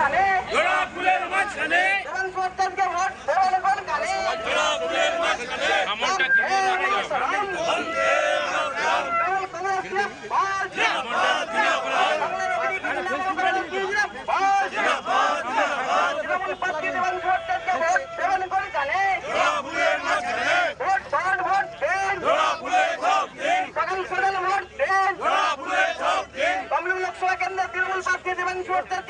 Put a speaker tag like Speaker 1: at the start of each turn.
Speaker 1: কানে জোড়া
Speaker 2: ফুলের মাঝখানে।
Speaker 1: পরিবর্তনকে ভোট দেওয়ালে কোন কানে জোড়া ফুলের মাঝখানে। আমনটা কি বন্ধে Jordan